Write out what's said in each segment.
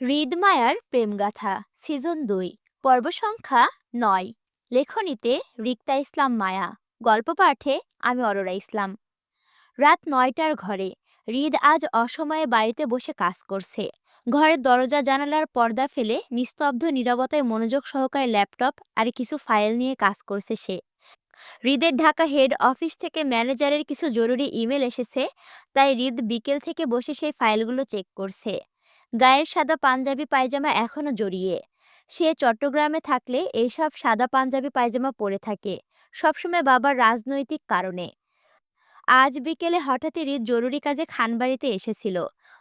হৃদমায়ার প্রেমগাথা, season দুই, পর্ব সংখ্যা নয়। লেখনীতে রিক্তা ইসলাম মায়া, গল্প পাঠে আমি অরোরা ইসলাম। রাত নয়টার ঘরে, হৃদ আজ অসময়ে বাড়িতে বসে কাজ করছে। ঘরের দরজা, জানালার পর্দা ফেলে নিস্তব্ধ নীরবতায় মনোযোগ সহকারে ল্যাপটপ আর কিছু ফাইল নিয়ে কাজ করছে সে। হৃদের ঢাকা হেড অফিস থেকে ম্যানেজারের কিছু জরুরি ইমেল এসেছে, তাই হৃদ বিকেল থেকে বসে সেই ফাইলগুলো চেক করছে। গায়ের সাদা পাঞ্জাবি পায়জামা এখনও জড়িয়ে। সে চট্টগ্রামে থাকলে এইসব সাদা পাঞ্জাবি পায়জামা পরে থাকে, সবসময় বাবার রাজনৈতিক কারণে। আজ বিকেলে হঠাৎই হৃদ জরুরি কাজে খানবাড়িতে এসেছিল।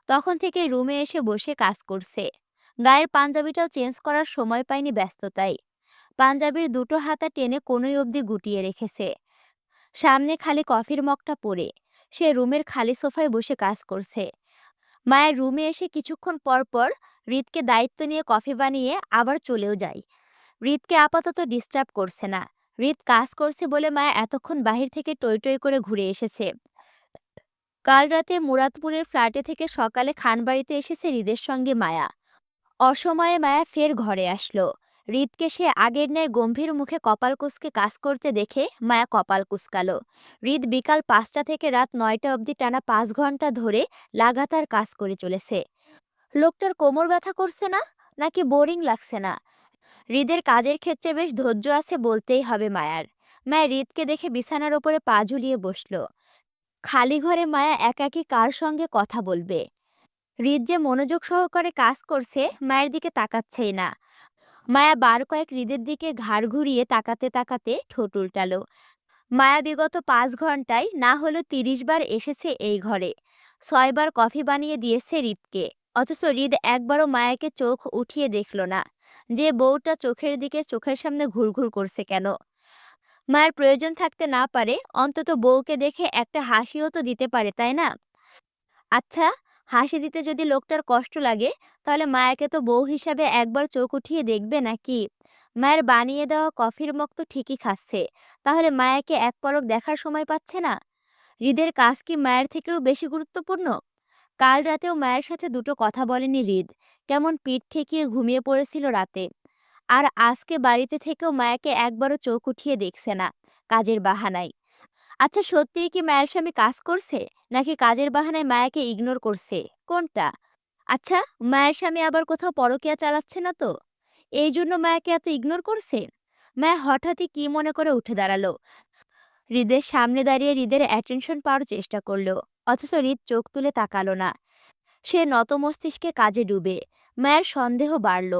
তখন থেকে রুমে এসে বসে কাজ করছে। গায়ের পাঞ্জাবিটাও চেঞ্জ করার সময় পায়নি ব্যস্ততায়। পাঞ্জাবির দুটো হাতা টেনে কোনোই অবধি গুটিয়ে রেখেছে। সামনে খালি কফির মগটা পড়ে সে রুমের খালি সোফায় বসে কাজ করছে। মায়ের রুমে এসে কিছুক্ষণ পর পর হৃদকে দায়িত্ব নিয়ে কফি বানিয়ে আবার চলেও যায় হৃদকে আপাতত ডিস্টার্ব করছে না। হৃদ কাজ করছে বলে মায়া এতক্ষণ বাহির থেকে টই টই করে ঘুরে এসেছে। কাল রাতে মুরাদপুরের ফ্ল্যাটে থেকে সকালে খানবাড়িতে এসেছে হৃদের সঙ্গে মায়া। অসময়ে মায়া ফের ঘরে আসলো। হৃদকে সে আগের ন্যায় গম্ভীর মুখে কপাল কুসকে কাজ করতে দেখে মায়া কপাল কুসকালো হৃদ বিকাল পাঁচটা থেকে রাত নয়টা অবধি টানা পাঁচ ঘণ্টা ধরে লাগাতার কাজ করে চলেছে। লোকটার কোমর ব্যথা করছে না, নাকি বোরিং লাগছে না? হৃদের কাজের ক্ষেত্রে বেশ ধৈর্য আছে বলতেই হবে মায়ার। মায়া হৃদকে দেখে বিছানার ওপরে পা ঝুলিয়ে বসল। খালি ঘরে মায়া একাকী কার সঙ্গে কথা বলবে? হৃদ যে মনোযোগ সহকারে কাজ করছে, মায়ের দিকে তাকাচ্ছেই না। মায়া বার কয়েক হৃদের দিকে ঘাড় ঘুরিয়ে তাকাতে তাকাতে ঠোঁট উল্টালো। মায়া বিগত পাঁচ ঘন্টায় না হলো তিরিশ বার এসেছে এই ঘরে। ছয়বার কফি বানিয়ে দিয়েছে হৃদকে অথচ হৃদ একবারও মায়াকে চোখ উঠিয়ে দেখল না যে বউটা চোখের দিকে চোখের সামনে ঘুরঘুর করছে কেন। মায়ের প্রয়োজন থাকতে না পারে, অন্তত বউকে দেখে একটা হাসিও তো দিতে পারে, তাই না? আচ্ছা হাসি দিতে যদি লোকটার কষ্ট লাগে, তাহলে মায়াকে তো বউ হিসাবে একবার চোখ উঠিয়ে দেখবে নাকি? মায়ের বানিয়ে দেওয়া কফির মগ তো ঠিকই খাচ্ছে। তাহলে মায়াকে এক পলক দেখার সময় পাচ্ছে না? হৃদের কাজ কি মায়ের থেকেও বেশি গুরুত্বপূর্ণ? কাল রাতেও মায়ের সাথে দুটো কথা বলেনি হৃদ। কেমন পিঠ ঠেকিয়ে ঘুমিয়ে পড়েছিল রাতে। আর আজকে বাড়িতে থেকেও মায়াকে একবারও চোখ উঠিয়ে দেখছে না, কাজের বাহানায়। আচ্ছা সত্যিই কি মায়ের স্বামী কাজ করছে? নাকি কাজের বাহানায় মায়াকে ইগনোর করছে? কোনটা? আচ্ছা মায়ের স্বামী আবার কোথাও পরকিয়া চালাচ্ছে না তো? এই জন্য মায়াকে এত ইগনোর করছে? মায়া হঠাৎই কি মনে করে উঠে দাঁড়াল? হৃদের সামনে দাঁড়িয়ে হৃদের অ্যাটেনশন পাওয়ার চেষ্টা করল। অথচ হৃদ চোখ তুলে তাকালো না। সে নত মস্তিষ্কে কাজে ডুবে। মায়ের সন্দেহ বাড়ল।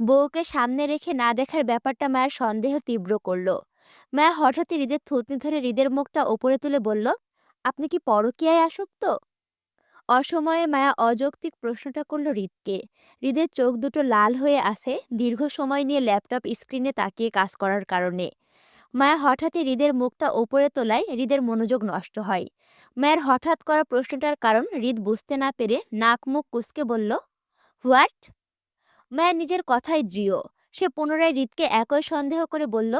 বউকে সামনে রেখে না দেখার ব্যাপারটা মায়ের সন্দেহ তীব্র করল। মায়া হঠাৎই হৃদের থুতনি ধরে হৃদের মুখটা ওপরে তুলে বলল, আপনি কি পরকীয়ায় আসক্ত? অসময়ে মায়া অযৌক্তিক প্রশ্নটা করল হৃদকে। হৃদের চোখ দুটো লাল হয়ে আসে দীর্ঘ সময় নিয়ে ল্যাপটপ স্ক্রিনে তাকিয়ে কাজ করার কারণে। মায়া হঠাৎই হৃদের মুখটা ওপরে তোলায় হৃদের মনোযোগ নষ্ট হয়। মায়ের হঠাৎ করা প্রশ্নটার কারণ হৃদ বুঝতে না পেরে নাক মুখ কুসকে বলল, হোয়াট? মায়া নিজের কথাই দৃঢ়। সে পুনরায় হৃদকে একই সন্দেহ করে বলল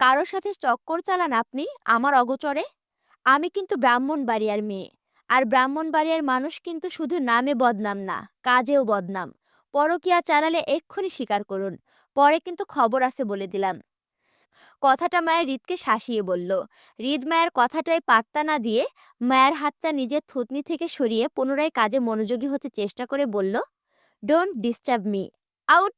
কারোর সাথে চক্কর চালান আপনি? আমার অগোচরে? আমি কিন্তু ব্রাহ্মণ ব্রাহ্মণবাড়িয়ার মেয়ে। আর ব্রাহ্মণবাড়িয়ার মানুষ কিন্তু শুধু নামে বদনাম না, কাজেও বদনাম। পরকিয়া চালালে এক্ষুনি স্বীকার করুন। পরে কিন্তু খবর আছে বলে দিলাম। কথাটা মায়ের হৃদকে শাসিয়ে বলল। হৃদ মায়ের কথাটায় পাত্তা না দিয়ে মায়ের হাতটা নিজের থুতনি থেকে সরিয়ে পুনরায় কাজে মনোযোগী হতে চেষ্টা করে বলল ডোন্ট ডিস্টার্ব মি আউট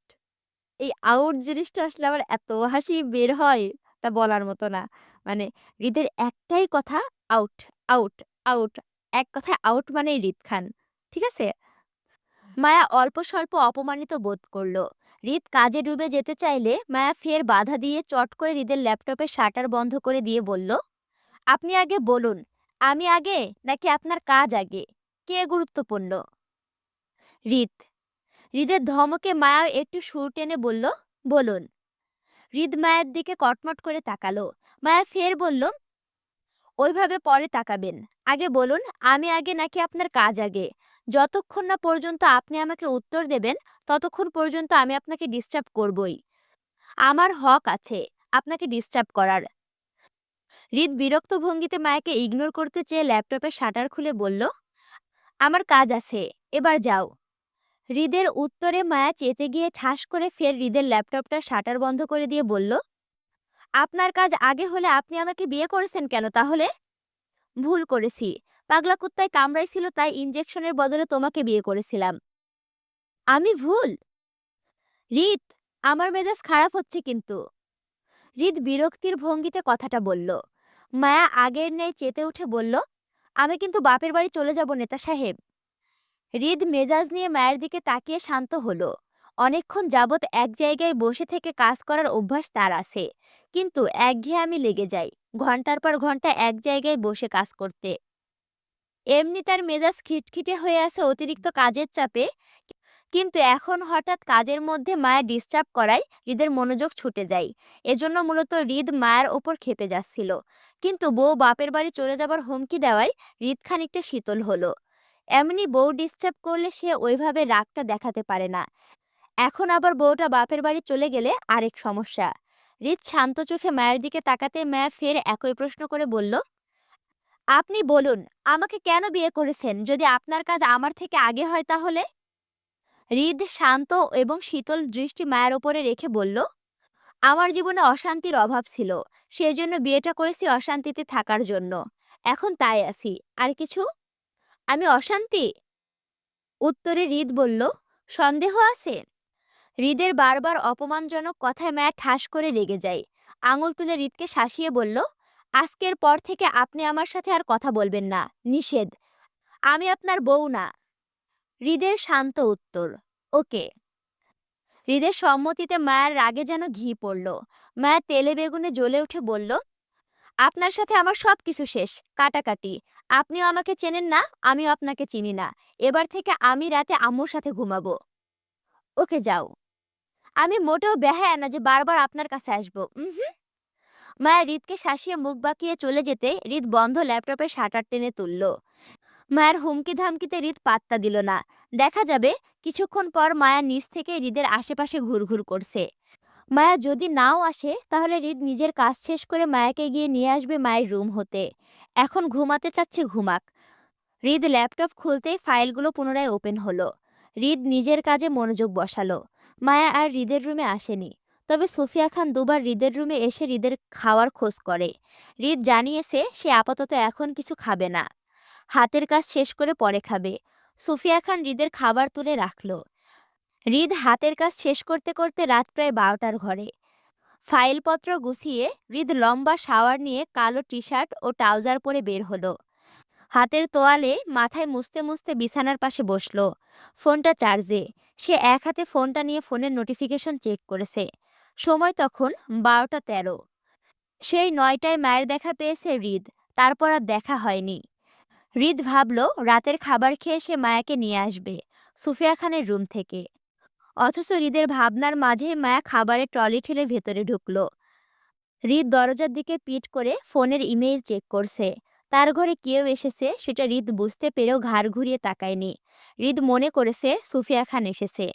এই আউট জিনিসটা আসলে আমার এত হাসি বের হয়। তা বলার মতো না। মানে হৃদের একটাই কথা আউট আউট আউট এক কথায় আউট মানেই হৃদ খান, ঠিক আছে? মায়া অল্প স্বল্প অপমানিত বোধ করল। হৃদ কাজে ডুবে যেতে চাইলে মায়া ফের বাধা দিয়ে চট করে হৃদের ল্যাপটপের শাটার বন্ধ করে দিয়ে বলল, আপনি আগে বলুন, আমি আগে নাকি আপনার কাজ আগে? কে গুরুত্বপূর্ণ? হৃদ, হৃদের ধমকে মায়া একটু সুর টেনে বলল, বলুন। হৃদ মায়ের দিকে কটমট করে তাকালো। মায়া ফের বলল, ওইভাবে পরে তাকাবেন। আগে বলুন, আমি আগে নাকি আপনার কাজ আগে? যতক্ষণ না পর্যন্ত আপনি আমাকে উত্তর দেবেন, ততক্ষণ পর্যন্ত আমি আপনাকে ডিস্টার্ব করবই। আমার হক আছে আপনাকে ডিস্টার্ব করার। হৃদ বিরক্ত ভঙ্গিতে মায়াকে ইগনোর করতে চেয়ে ল্যাপটপে শাটার খুলে বলল, আমার কাজ আছে, এবার যাও। হৃদের উত্তরে মায়া চেতে গিয়ে ঠাস করে ফের হৃদের ল্যাপটপটা শাটার বন্ধ করে দিয়ে বলল, আপনার কাজ আগে হলে আপনি আমাকে বিয়ে করেছেন কেন তাহলে? ভুল করেছি। পাগলা কুত্তায় কামড়াইছিল তাই ইঞ্জেকশনের বদলে তোমাকে বিয়ে করেছিলাম। আমি ভুল? রিত আমার মেজাজ খারাপ হচ্ছে কিন্তু। রিত বিরক্তির ভঙ্গিতে কথাটা বলল। মায়া আগের ন্যায় চেতে উঠে বলল, আমি কিন্তু বাপের বাড়ি চলে যাব নেতা সাহেব। হৃদ মেজাজ নিয়ে মায়ের দিকে তাকিয়ে শান্ত হলো। অনেকক্ষণ যাবৎ এক জায়গায় বসে থেকে কাজ করার অভ্যাস তার আছে। কিন্তু একঘেয়ে আমি লেগে যাই, ঘণ্টার পর ঘণ্টা এক জায়গায় বসে কাজ করতে। এমনি তার মেজাজ খিটখিটে হয়ে আছে অতিরিক্ত কাজের চাপে। কিন্তু এখন হঠাৎ কাজের মধ্যে মায়া ডিস্টার্ব করায় হৃদের মনোযোগ ছুটে যায়। এজন্য মূলত হৃদ মায়ের ওপর খেপে যাচ্ছিল। কিন্তু বউ বাপের বাড়ি চলে যাবার হুমকি দেওয়ায় হৃদ খানিকটা শীতল হলো। এমনি বউ ডিস্টার্ব করলে সে ওইভাবে রাগটা দেখাতে পারে না। এখন আবার বউটা বাপের বাড়ি চলে গেলে আরেক সমস্যা। হৃদ শান্ত চোখে মায়ের দিকে তাকাতে মায়া ফের একই প্রশ্ন করে বলল, আপনি বলুন, আমাকে কেন বিয়ে করেছেন? যদি আপনার কাজ আমার থেকে আগে হয় তাহলে? হৃদ শান্ত এবং শীতল দৃষ্টি মায়ের ওপরে রেখে বলল, আমার জীবনে অশান্তির অভাব ছিল, সেজন্য বিয়েটা করেছি অশান্তিতে থাকার জন্য। এখন তাই আছি। আর কিছু? আমি অশান্তি। উত্তরে হৃদ বলল, সন্দেহ আছে? হৃদের বারবার অপমানজনক কথায় মায়া ঠাস করে রেগে যায়। আঙুল তুলে হৃদকে শাসিয়ে বলল, আজকের পর থেকে আপনি আমার সাথে আর কথা বলবেন না, নিষেধ। আমি আপনার বউ না। হৃদের শান্ত উত্তর, ওকে। হৃদের সম্মতিতে মায়ের রাগে যেন ঘি পড়ল। মায়া তেলে বেগুনে জ্বলে উঠে বলল আপনার সাথে আমার সব কিছু শেষ, কাটাকাটি। আপনিও আমাকে চেনেন না, আমিও আপনাকে চিনি না। এবার থেকে আমি রাতে আম্মুর সাথে ঘুমাবো। ওকে, যাও। আমি মোটেও বেহায়া না যে বারবার আপনার কাছে আসব। মায়া হৃদকে শাসিয়ে মুখ বাঁকিয়ে চলে যেতে হৃদ বন্ধ ল্যাপটপের শাটার টেনে তুলল। মায়ের হুমকি ধামকিতে হৃদ পাত্তা দিল না। দেখা যাবে, কিছুক্ষণ পর মায়া নিচ থেকে হৃদের আশেপাশে ঘুরঘুর করছে। মায়া যদি নাও আসে, তাহলে রিদ নিজের কাজ শেষ করে মায়াকে গিয়ে নিয়ে আসবে মায়ের রুম হতে। এখন ঘুমাতে চাচ্ছে ঘুমাক। হৃদ ল্যাপটপ খুলতেই ফাইলগুলো পুনরায় ওপেন হলো। রিদ নিজের কাজে মনোযোগ বসালো। মায়া আর হৃদের রুমে আসেনি। তবে সুফিয়া খান দুবার হৃদের রুমে এসে রিদের খাওয়ার খোঁজ করে। হৃদ জানিয়েছে সে আপাতত এখন কিছু খাবে না। হাতের কাজ শেষ করে পরে খাবে। সুফিয়া খান হৃদের খাবার তুলে রাখল। হৃদ হাতের কাজ শেষ করতে করতে রাত প্রায় বারোটার ঘরে। ফাইলপত্র গুছিয়ে হৃদ লম্বা শাওয়ার নিয়ে কালো টি শার্ট ও ট্রাউজার পরে বের হলো। হাতের তোয়ালে মাথায় মুছতে মুছতে বিছানার পাশে বসল। ফোনটা চার্জে। সে এক হাতে ফোনটা নিয়ে ফোনের নোটিফিকেশন চেক করেছে। সময় তখন বারোটা তেরো। সেই নয়টায় মায়ের দেখা পেয়েছে হৃদ তারপর আর দেখা হয়নি। হৃদ ভাবল রাতের খাবার খেয়ে সে মায়াকে নিয়ে আসবে, সুফিয়া খানের রুম থেকে। অথচ হৃদের ভাবনার মাঝে মায়া খাবারের ট্রলি ঠেলে ভেতরে ঢুকল। হৃদ দরজার দিকে পিট করে ফোনের ইমেইল চেক করছে। তার ঘরে কেউ এসেছে, সেটা হৃদ বুঝতে পেরেও ঘাড় ঘুরিয়ে তাকায়নি। হৃদ মনে করেছে সুফিয়া খান এসেছে।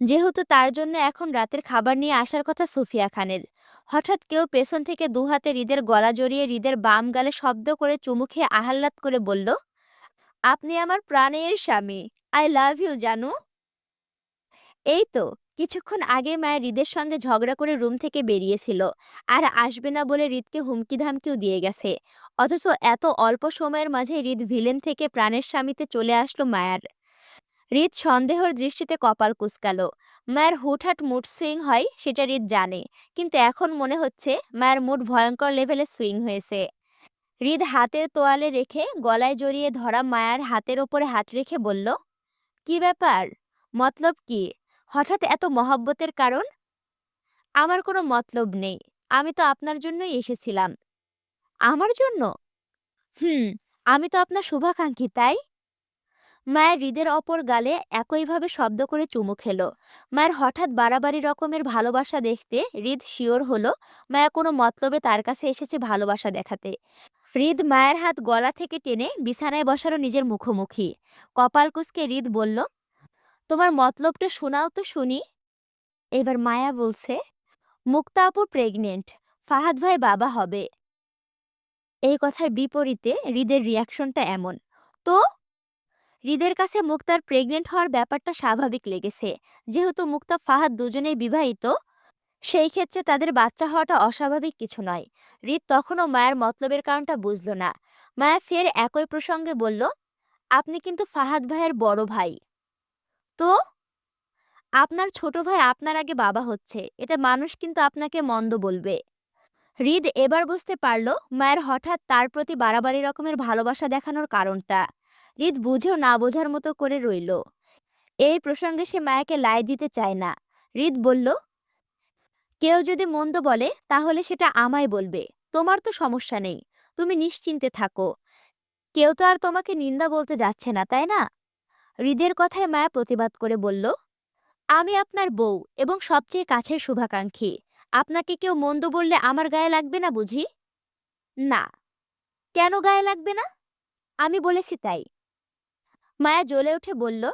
যেহেতু তার জন্য এখন রাতের খাবার নিয়ে আসার কথা সুফিয়া খানের। হঠাৎ কেউ পেছন থেকে দু হাতে হৃদের গলা জড়িয়ে হৃদের বাম গালে শব্দ করে চুমু খেয়ে আহ্লাদ করে বলল, আপনি আমার প্রাণের স্বামী। আই লাভ ইউ, জানু। এই তো, কিছুক্ষণ আগে মায়ের হৃদের সঙ্গে ঝগড়া করে রুম থেকে বেরিয়েছিল। আর আসবে না বলে হৃদকে হুমকি ধামকিও দিয়ে গেছে। অথচ এত অল্প সময়ের মাঝে হৃদ ভিলেন থেকে প্রাণের স্বামীতে চলে আসলো মায়ার। হৃদ সন্দেহর দৃষ্টিতে কপাল কুচকালো। মায়ের হুটহাট মুড সুইং হয় সেটা হৃদ জানে। কিন্তু এখন মনে হচ্ছে মায়ের মুড ভয়ঙ্কর লেভেলে সুইং হয়েছে। হৃদ হাতের তোয়ালে রেখে গলায় জড়িয়ে ধরা মায়ার হাতের ওপরে হাত রেখে বলল, কি ব্যাপার? মতলব কি? হঠাৎ এত মহাব্বতের কারণ? আমার কোনো মতলব নেই। আমি তো আপনার জন্যই এসেছিলাম। আমার জন্য? হুম, আমি তো আপনার শুভাকাঙ্ক্ষী, তাই? মায়ের হৃদের অপর গালে একইভাবে শব্দ করে চুমু খেলো। মায়ের হঠাৎ বাড়াবাড়ি রকমের ভালোবাসা দেখতে হৃদ শিওর হলো মায়া কোনো মতলবে তার কাছে এসেছে ভালোবাসা দেখাতে। হৃদ মায়ের হাত গলা থেকে টেনে বিছানায় বসালো নিজের মুখোমুখি। কপাল কুসকে হৃদ বলল তোমার মতলবটা শোনাও তো শুনি। এবার মায়া বলছে, মুক্তা আপু প্রেগনেন্ট ফাহাদ ভাই বাবা হবে। এই কথার বিপরীতে হৃদের রিয়াকশনটা এমন। তো? হৃদের কাছে মুক্তার প্রেগনেন্ট হওয়ার ব্যাপারটা স্বাভাবিক লেগেছে। যেহেতু মুক্তা, ফাহাদ দুজনেই বিবাহিত, সেই ক্ষেত্রে তাদের বাচ্চা হওয়াটা অস্বাভাবিক কিছু নয়। হৃদ তখনও মায়ের মতলবের কারণটা বুঝল না। মায়া ফের একই প্রসঙ্গে বলল, আপনি কিন্তু ফাহাদ ভাইয়ের বড় ভাই। তো? আপনার ছোট ভাই আপনার আগে বাবা হচ্ছে, এতে মানুষ কিন্তু আপনাকে মন্দ বলবে। হৃদ এবার বুঝতে পারল মায়ের হঠাৎ তার প্রতি বাড়াবাড়ি রকমের ভালোবাসা দেখানোর কারণটা। হৃদ বুঝেও না বোঝার মতো করে রইল। এই প্রসঙ্গে সে মায়াকে লাই দিতে চায় না। হৃদ বলল, কেউ যদি মন্দ বলে, তাহলে সেটা আমায় বলবে। তোমার তো সমস্যা নেই। তুমি নিশ্চিন্তে থাকো। কেউ তো আর তোমাকে নিন্দা বলতে যাচ্ছে না, তাই না? হৃদের কথায় মায়া প্রতিবাদ করে বলল, আমি আপনার বউ এবং সবচেয়ে কাছের শুভাকাঙ্ক্ষী। আপনাকে কেউ মন্দ বললে আমার গায়ে লাগবে না বুঝি? না। কেন গায়ে লাগবে না? আমি বলেছি তাই। মায়া জ্বলে উঠে বলল,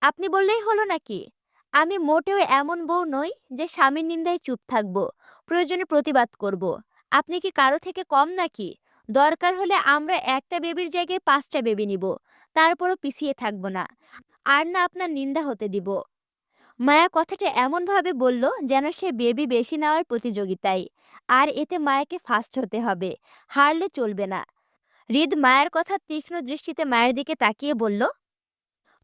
আপনি বললেই হলো নাকি? আমি মোটেও এমন বউ নই যে স্বামীর নিন্দায় চুপ থাকব, প্রয়োজনে প্রতিবাদ করব। আপনি কি কারও থেকে কম নাকি? দরকার হলে আমরা একটা বেবির জায়গায় পাঁচটা বেবি নিব, তারপরও পিছিয়ে থাকব না। আর না আপনার নিন্দা হতে দিব। মায়া কথাটা এমনভাবে বলল যেন সে বেবি বেশি নেওয়ার প্রতিযোগিতায়, আর এতে মায়াকে ফার্স্ট হতে হবে, হারলে চলবে না। হৃদ মায়ের কথা তীক্ষ্ণ দৃষ্টিতে মায়ের দিকে তাকিয়ে বলল,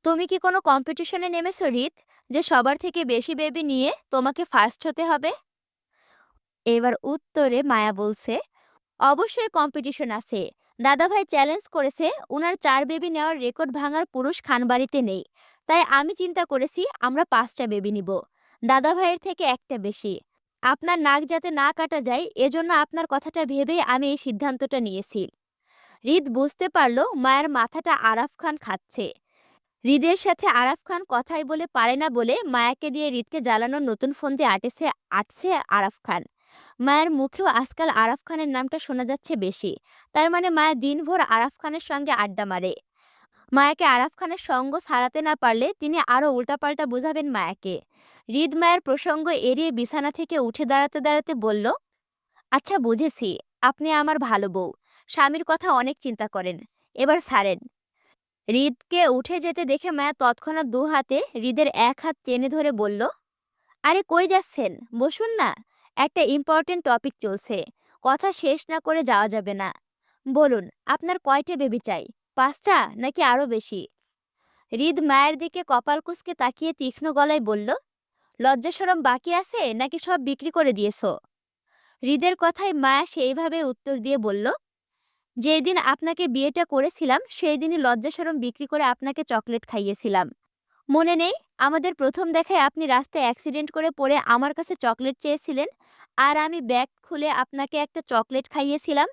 তুমি কি কোনো কম্পিটিশনে নেমেছো রিত যে সবার থেকে বেশি বেবি নিয়ে তোমাকে ফার্স্ট হতে হবে? এবার উত্তরে মায়া বলছে অবশ্যই কম্পিটিশন আছে। দাদাভাই চ্যালেঞ্জ করেছে, উনার চার বেবি নেওয়ার রেকর্ড ভাঙার পুরুষ খানবাড়িতে নেই। তাই আমি চিন্তা করেছি, আমরা পাঁচটা বেবি নিব। দাদাভাইয়ের থেকে একটা বেশি। আপনার নাক যাতে না কাটা যায়, এজন্য আপনার কথাটা ভেবেই আমি এই সিদ্ধান্তটা নিয়েছি। হৃদ বুঝতে পারল, মায়ের মাথাটা আরাফ খান খাচ্ছে। হৃদের সাথে আরাফ খান কথাই বলে পারে না বলে মায়াকে দিয়ে হৃদকে জ্বালানোর নতুন ফোন দিয়ে আটেছে, আটছে আরাফ খান। মায়ের মুখেও আজকাল আরাফ খানের নামটা শোনা যাচ্ছে বেশি। তার মানে মায়া দিনভর আরাফ খানের সঙ্গে আড্ডা মারে। মায়াকে আরাফ খানের সঙ্গ সারাতে না পারলে তিনি আরও উল্টাপাল্টা বোঝাবেন মায়াকে। হৃদ মায়ের প্রসঙ্গ এড়িয়ে বিছানা থেকে উঠে দাঁড়াতে দাঁড়াতে বলল আচ্ছা বুঝেছি। আপনি আমার ভালো বউ। স্বামীর কথা অনেক চিন্তা করেন। এবার ছাড়েন। হৃদকে উঠে যেতে দেখে মায়া তৎক্ষণাৎ দু হাতে হৃদের এক হাত টেনে ধরে বলল, আরে, কই যাচ্ছেন? বসুন না। একটা ইম্পর্টেন্ট টপিক চলছে। কথা শেষ না করে যাওয়া যাবে না। বলুন, আপনার কয়টা বেবি চাই? পাঁচটা নাকি আরও বেশি? হৃদ মায়ের দিকে কপাল কুসকে তাকিয়ে তীক্ষ্ণ গলায় বলল লজ্জাসরম বাকি আছে নাকি সব বিক্রি করে দিয়েছ? হৃদের কথায় মায়া সেইভাবে উত্তর দিয়ে বলল যেই দিন আপনাকে বিয়েটা করেছিলাম সেই দিনই লজ্জাসরম বিক্রি করে আপনাকে চকলেট খাইয়েছিলাম। মনে নেই? আমাদের প্রথম দেখায় আপনি রাস্তায় অ্যাক্সিডেন্ট করে পড়ে আমার কাছে চকলেট চেয়েছিলেন, আর আমি ব্যাগ খুলে আপনাকে একটা চকলেট খাইয়েছিলাম।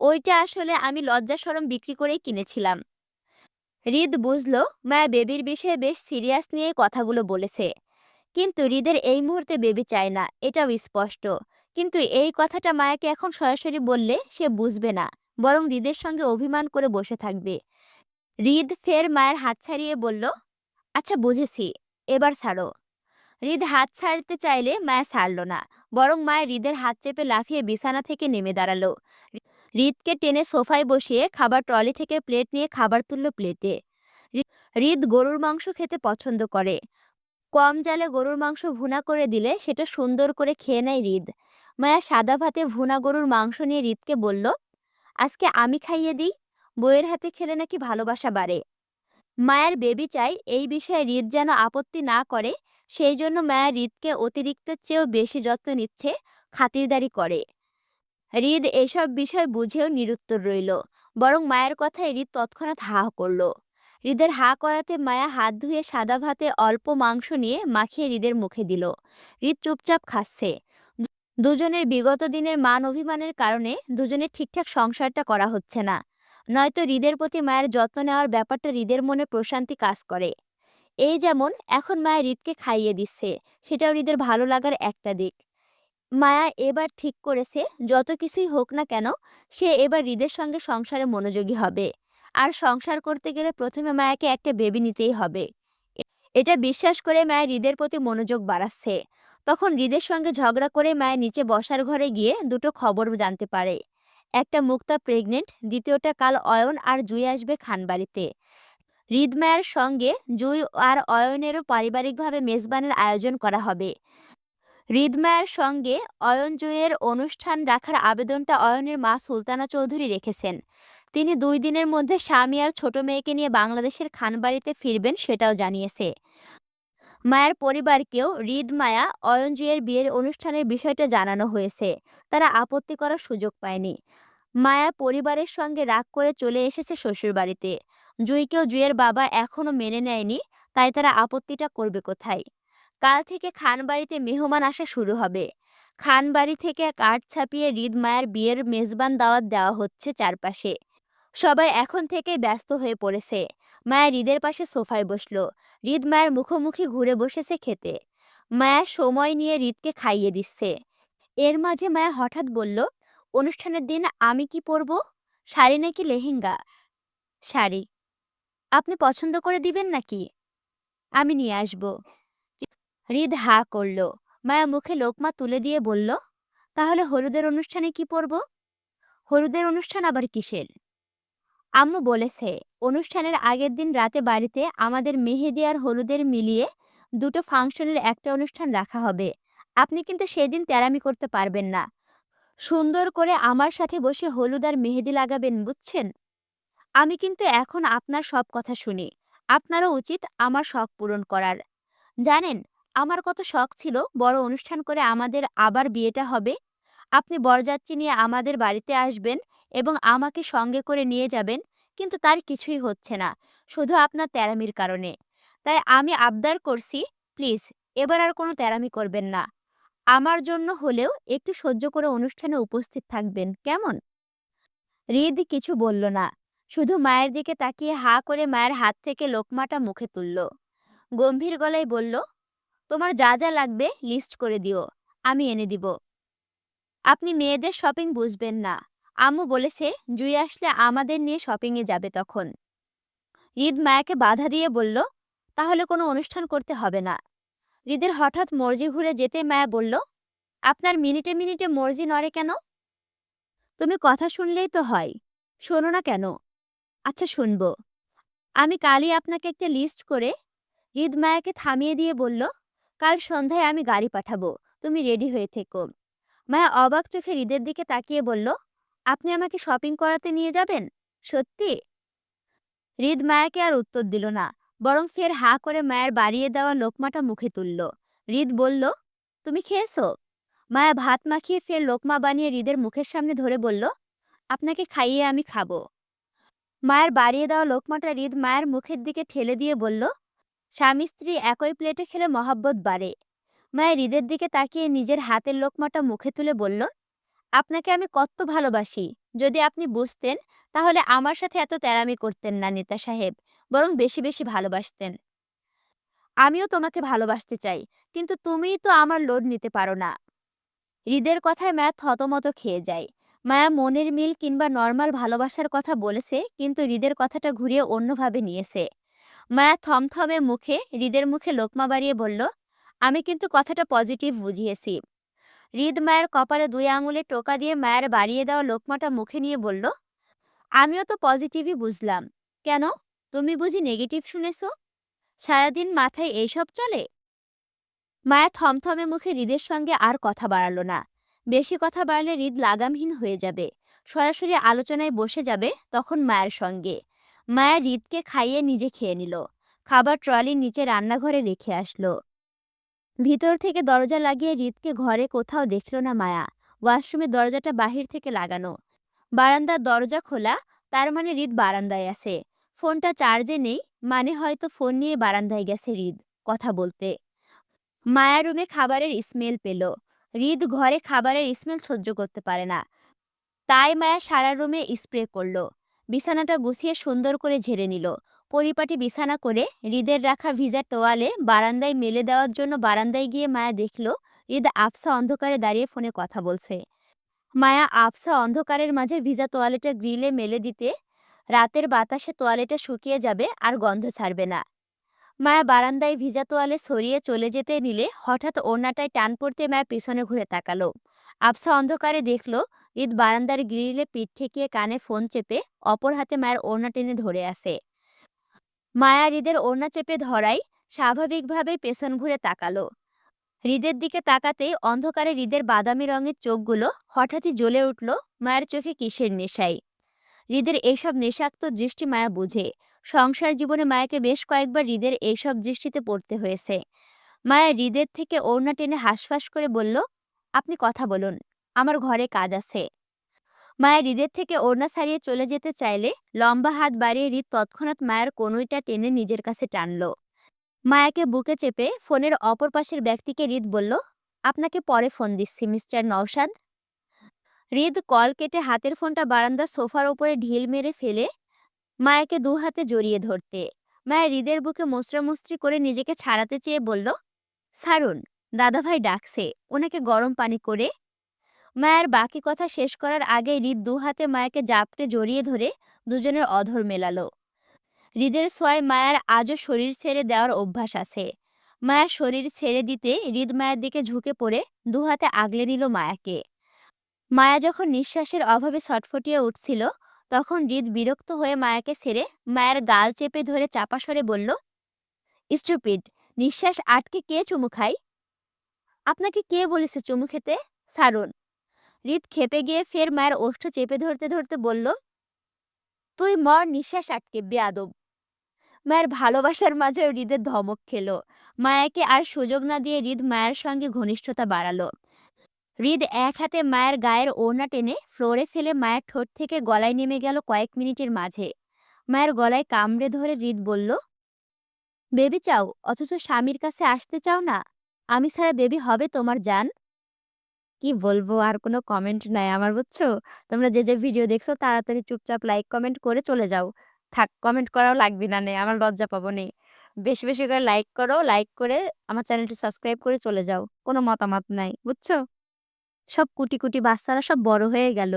ওইটা আসলে আমি লজ্জাসরম বিক্রি করেই কিনেছিলাম। হৃদ বুঝল, মায়া বেবির বিষয়ে বেশ সিরিয়াস নিয়ে কথাগুলো বলেছে। কিন্তু হৃদের এই মুহূর্তে বেবি চায় না, এটাও স্পষ্ট। কিন্তু এই কথাটা মায়াকে এখন সরাসরি বললে সে বুঝবে না, বরং হৃদের সঙ্গে অভিমান করে বসে থাকবে। হৃদ ফের মায়ের হাত ছাড়িয়ে বলল আচ্ছা বুঝেছি। এবার ছাড়ো। হৃদ হাত ছাড়তে চাইলে মায়া ছাড়ল না, বরং মায়ের হৃদের হাত চেপে লাফিয়ে বিছানা থেকে নেমে দাঁড়াল। হৃদকে টেনে সোফায় বসিয়ে খাবার ট্রলি থেকে প্লেট নিয়ে খাবার তুলল প্লেটে। হৃদ গরুর মাংস খেতে পছন্দ করে। কম জালে গরুর মাংস ভুনা করে দিলে সেটা সুন্দর করে খেয়ে নেয় হৃদ। মায়া সাদা ভাতে ভুনা গরুর মাংস নিয়ে হৃদকে বলল, আজকে আমি খাইয়ে দিই? বইয়ের হাতে খেলে নাকি ভালোবাসা বাড়ে? মায়ের বেবি চাই, এই বিষয়ে হৃদ যেন আপত্তি না করে, সেই জন্য মায়া হৃদকে অতিরিক্তের চেয়েও বেশি যত্ন নিচ্ছে, খাতিরদারি করে। হৃদ এসব বিষয় বুঝেও নিরুত্তর রইল, বরং মায়ের কথায় রিদ তৎক্ষণাৎ হা করল। হৃদের হা করাতে মায়া হাত ধুয়ে সাদা ভাতে অল্প মাংস নিয়ে মাখিয়ে হৃদের মুখে দিল। হৃদ চুপচাপ খাচ্ছে। দুজনের বিগত দিনের মান অভিমানের কারণে দুজনের ঠিকঠাক সংসারটা করা হচ্ছে না। নয়তো হৃদের প্রতি মায়ের যত্ন নেওয়ার ব্যাপারটা হৃদের মনে প্রশান্তি কাজ করে। এই যেমন, এখন মায়া হৃদকে খাইয়ে দিচ্ছে, সেটাও হৃদের ভালো লাগার একটা দিক। মায়া এবার ঠিক করেছে, যত কিছুই হোক না কেন, সে এবার হৃদের সঙ্গে সংসারে মনোযোগী হবে। আর সংসার করতে গেলে প্রথমে মায়াকে একটা বেবি নিতেই হবে। এটা বিশ্বাস করে মায়া হৃদের প্রতি মনোযোগ বাড়াচ্ছে। তখন হৃদের সঙ্গে ঝগড়া করে মায়া নিচে বসার ঘরে গিয়ে দুটো খবর জানতে পারে। একটা মুক্তা প্রেগনেন্ট, দ্বিতীয়টা কাল অয়ন আর জুই আসবে খানবাড়িতে হৃদ মায়ার সঙ্গে জুই আর অয়নেরও পারিবারিকভাবে মেজবানের আয়োজন করা হবে। হৃদ মায়ার সঙ্গে অয়ন জুইয়ের অনুষ্ঠান রাখার আবেদনটা অয়নের মা সুলতানা চৌধুরী রেখেছেন। তিনি দুই দিনের মধ্যে স্বামী আর ছোট মেয়েকে নিয়ে বাংলাদেশের খানবাড়িতে ফিরবেন সেটাও জানিয়েছে। মায়ার পরিবারকেও হৃদ মায়া অয়ন জুইয়ের বিয়ের অনুষ্ঠানের বিষয়টা জানানো হয়েছে। তারা আপত্তি করার সুযোগ পায়নি। মায়া পরিবারের সঙ্গে রাগ করে চলে এসেছে শ্বশুরবাড়িতে। জুইকেও জুইয়ের বাবা এখনও মেনে নেয়নি, তাই তারা আপত্তিটা করবে কোথায়? কাল থেকে খানবাড়িতে মেহমান আসা শুরু হবে। খানবাড়ি থেকে কাঠ ছাপিয়ে হৃদ মায়ার বিয়ের মেজবান দাওয়াত দেওয়া হচ্ছে চারপাশে। সবাই এখন থেকেই ব্যস্ত হয়ে পড়েছে। মায়া হৃদের পাশে সোফায় বসল। হৃদ মায়ের মুখোমুখি ঘুরে বসেছে খেতে। মায়া সময় নিয়ে হৃদকে খাইয়ে দিচ্ছে। এর মাঝে মায়া হঠাৎ বলল, অনুষ্ঠানের দিন আমি কি পরব? শাড়ি নাকি লেহেঙ্গা? শাড়ি। আপনি পছন্দ করে দিবেন নাকি? আমি নিয়ে আসব। হৃদ হা করল। মায়া মুখে লোকমা তুলে দিয়ে বলল, তাহলে হলুদের অনুষ্ঠানে কি পরব? হলুদের অনুষ্ঠান আবার কিসের? আম্মু বলেছে, অনুষ্ঠানের আগের দিন রাতে বাড়িতে আমাদের মেহেদি আর হলুদের মিলিয়ে দুটো ফাংশনের একটা অনুষ্ঠান রাখা হবে। আপনি কিন্তু সেদিন তেরামি করতে পারবেন না। সুন্দর করে আমার সাথে বসে হলুদ আর মেহেদি লাগাবেন, বুঝছেন? আমি কিন্তু এখন আপনার সব কথা শুনি। আপনারও উচিত আমার শখ পূরণ করার। জানেন, আমার কত শখ ছিল বড় অনুষ্ঠান করে আমাদের আবার বিয়েটা হবে। আপনি বরযাত্রী নিয়ে আমাদের বাড়িতে আসবেন এবং আমাকে সঙ্গে করে নিয়ে যাবেন, কিন্তু তার কিছুই হচ্ছে না। শুধু আপনার তেরামির কারণে। তাই আমি আবদার করছি, প্লিজ এবার আর কোনো তেরামি করবেন না। আমার জন্য হলেও একটু সহ্য করে অনুষ্ঠানে উপস্থিত থাকবেন, কেমন? রিদ কিছু বলল না। শুধু মায়ের দিকে তাকিয়ে হা করে মায়ের হাত থেকে লোকমাটা মুখে তুলল। গম্ভীর গলায় বলল, তোমার যা যা লাগবে লিস্ট করে দিও, আমি এনে দিব। আপনি মেয়েদের শপিং বুঝবেন না। আম্মু বলেছে, জুই আসলে আমাদের নিয়ে শপিংয়ে যাবে তখন। হৃদ মায়াকে বাধা দিয়ে বলল, তাহলে কোনো অনুষ্ঠান করতে হবে না। হৃদের হঠাৎ মর্জি ঘুরে যেতে মায়া বলল, আপনার মিনিটে মিনিটে মর্জি নড়ে কেন? তুমি কথা শুনলেই তো হয়। শোনো না কেন? আচ্ছা শুনব। আমি কালই আপনাকে একটা লিস্ট করে হৃদ মায়াকে থামিয়ে দিয়ে বলল, কাল সন্ধ্যায় আমি গাড়ি পাঠাবো। তুমি রেডি হয়ে থেকো। মায়া অবাক চোখে হৃদের দিকে তাকিয়ে বলল, আপনি আমাকে শপিং করাতে নিয়ে যাবেন? সত্যি? হৃদ মায়াকে আর উত্তর দিল না, বরং ফের হা করে মায়ের বাড়িয়ে দেওয়া লোকমাটা মুখে তুলল। হৃদ বলল, তুমি খেয়েছো? মায়া ভাত মাখিয়ে ফের লোকমা বানিয়ে হৃদের মুখের সামনে ধরে বলল, আপনাকে খাইয়ে আমি খাব। মায়ের বাড়িয়ে দেওয়া লোকমাটা হৃদ মায়ের মুখের দিকে ঠেলে দিয়ে বলল, স্বামী স্ত্রী একই প্লেটে খেলে মহাব্বত বাড়ে। মায়ের হৃদের দিকে তাকিয়ে নিজের হাতের লোকমাটা মুখে তুলে বলল, আপনাকে আমি কত ভালোবাসি। যদি আপনি বুঝতেন, তাহলে আমার সাথে এত তেরামি করতেন না নেতা সাহেব, বরং বেশি বেশি ভালোবাসতেন। আমিও তোমাকে ভালোবাসতে চাই, কিন্তু তুমিই তো আমার লোড নিতে পারো না। হৃদের কথায় মায়া থতমত খেয়ে যায়। মায়া মনের মিল কিংবা নর্মাল ভালোবাসার কথা বলেছে, কিন্তু হৃদের কথাটা ঘুরিয়ে অন্যভাবে নিয়েছে। মায়া থমথমে মুখে হৃদের মুখে লোকমা বাড়িয়ে বলল আমি কিন্তু কথাটা পজিটিভ বুঝিয়েছি। হৃদ মায়ের কপালে দুই আঙুলে টোকা দিয়ে মায়ের বাড়িয়ে দেওয়া লোকমাটা মুখে নিয়ে বলল, আমিও তো পজিটিভই বুঝলাম। কেন? তুমি বুঝি নেগেটিভ শুনেছ? সারাদিন মাথায় এইসব চলে? মায়া থমথমে মুখে হৃদের সঙ্গে আর কথা বাড়ালো না। বেশি কথা বাড়লে হৃদ লাগামহীন হয়ে যাবে। সরাসরি আলোচনায় বসে যাবে তখন মায়ের সঙ্গে। মায়া হৃদকে খাইয়ে নিজে খেয়ে নিল। খাবার ট্রলির নিচে রান্নাঘরে রেখে আসলো। ভিতর থেকে দরজা লাগিয়ে হৃদকে ঘরে কোথাও দেখল না মায়া। ওয়াশরুমের দরজাটা বাহির থেকে লাগানো। বারান্দার দরজা খোলা, তার মানে হৃদ বারান্দায় আছে। ফোনটা চার্জে নেই মানে হয়তো ফোন নিয়ে বারান্দায় গেছে হৃদ, কথা বলতে। মায়া রুমে খাবারের স্মেল পেল। হৃদ ঘরে খাবারের স্মেল সহ্য করতে পারে না। তাই মায়া সারা রুমে স্প্রে করল। বিছানাটা গুছিয়ে সুন্দর করে ঝেড়ে নিল। পরিপাটি বিছানা করে হৃদের রাখা ভিজা তোয়ালে বারান্দায় মেলে দেওয়ার জন্য বারান্দায় গিয়ে মায়া দেখল, হৃদ আফসা অন্ধকারে দাঁড়িয়ে ফোনে কথা বলছে। মায়া আফসা অন্ধকারের মাঝে ভিজা তোয়ালেটা গ্রিলে মেলে দিতে, রাতের বাতাসে তোয়ালেটা শুকিয়ে যাবে আর গন্ধ ছাড়বে না। মায়া বারান্দায় ভিজা তোয়ালে সরিয়ে চলে যেতে নিলে হঠাৎ ওড়নাটায় টান পড়তে মায়া পিছনে ঘুরে তাকালো। আফসা অন্ধকারে দেখল ঈদ বারান্দার গ্রিলে পিঠ ঠেকিয়ে কানে ফোন চেপে অপর হাতে মায়ের ওড়না টেনে ধরে আছে মায়া হৃদের ওড়না চেপে ধরাই স্বাভাবিকভাবেই পেছন ঘুরে তাকালো। হৃদের দিকে তাকাতেই অন্ধকারে হৃদের বাদামি রঙের চোখগুলো হঠাৎই জ্বলে উঠল মায়ের চোখে কিসের নেশায় হৃদের এইসব নেশাক্ত দৃষ্টি মায়া বুঝে। সংসার জীবনে মায়াকে বেশ কয়েকবার হৃদের এইসব দৃষ্টিতে পড়তে হয়েছে। মায়া হৃদের থেকে ওড়না টেনে হাঁসফাঁস করে বলল, আপনি কথা বলুন। আমার ঘরে কাজ আছে। মায়ের হৃদের থেকে ওড়না ছাড়িয়ে চলে যেতে চাইলে লম্বা হাত বাড়িয়ে হৃদ তৎক্ষণাৎ মায়ের কনুইটা টেনে নিজের কাছে টানল। মায়াকে বুকে চেপে ফোনের অপর পাশের ব্যক্তিকে হৃদ বলল, আপনাকে পরে ফোন দিচ্ছি, মিস্টার নওশাদ। হৃদ কল কেটে হাতের ফোনটা বারান্দা সোফার ওপরে ঢিল মেরে ফেলে মায়াকে দু হাতে জড়িয়ে ধরতে। মায়া হৃদের বুকে মুচড়ামুচড়ি করে নিজেকে ছাড়াতে চেয়ে বলল সারুন দাদাভাই ডাকছে, ওনাকে গরম পানি করে মায়ের বাকি কথা শেষ করার আগে হৃদ দু হাতে মায়াকে জাপটে জড়িয়ে ধরে দুজনের অধর মেলালো। হৃদের সোয়ায় মায়ার আজও শরীর ছেড়ে দেওয়ার অভ্যাস আছে। মায়ার শরীর ছেড়ে দিতে হৃদ মায়ের দিকে ঝুঁকে পড়ে দু হাতে আগলে নিল মায়াকে। মায়া যখন নিঃশ্বাসের অভাবে ছটফটিয়ে উঠছিল, তখন হৃদ বিরক্ত হয়ে মায়াকে ছেড়ে মায়ের গাল চেপে ধরে চাপা স্বরে বলল, স্টুপিড, নিঃশ্বাস আটকে কে চুমু খায়? আপনাকে কে বলেছে চুমু খেতে? সারুন হৃদ খেপে গিয়ে ফের মায়ের ওষ্ঠ চেপে ধরতে ধরতে বলল, তুই মর নিঃশ্বাস আটকে, বেয়াদব। মায়ের ভালোবাসার মাঝে হৃদের ধমক খেলো। মায়াকে আর সুযোগ না দিয়ে হৃদ মায়ের সঙ্গে ঘনিষ্ঠতা বাড়ালো। হৃদ এক হাতে মায়ের গায়ের ওড়না টেনে ফ্লোরে ফেলে মায়ের ঠোঁট থেকে গলায় নেমে গেল কয়েক মিনিটের মাঝে। মায়ের গলায় কামড়ে ধরে হৃদ বলল, বেবি চাও, অথচ স্বামীর কাছে আসতে চাও না। আমি ছাড়া বেবি হবে তোমার জান। কি বলব? আর কোনো কমেন্ট নাই আমার, বুঝছ? তোমরা যে যে ভিডিও দেখছ, তাড়াতাড়ি চুপচাপ লাইক কমেন্ট করে চলে যাও। থাক কমেন্ট করাও লাগবে না নে, আমার লজ্জা পাবো নে। বেশি বেশি করে লাইক করো লাইক করে আমার চ্যানেলটি সাবস্ক্রাইব করে চলে যাও। কোনো মতামত নাই, বুঝছ? সব কুটি কুটি বাচ্চারা সব বড় হয়ে গেল।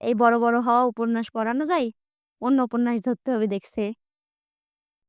এই বড় বড় হওয়া উপন্যাস পড়ানো যায়? অন্য উপন্যাস ধরতে হবে দেখছে।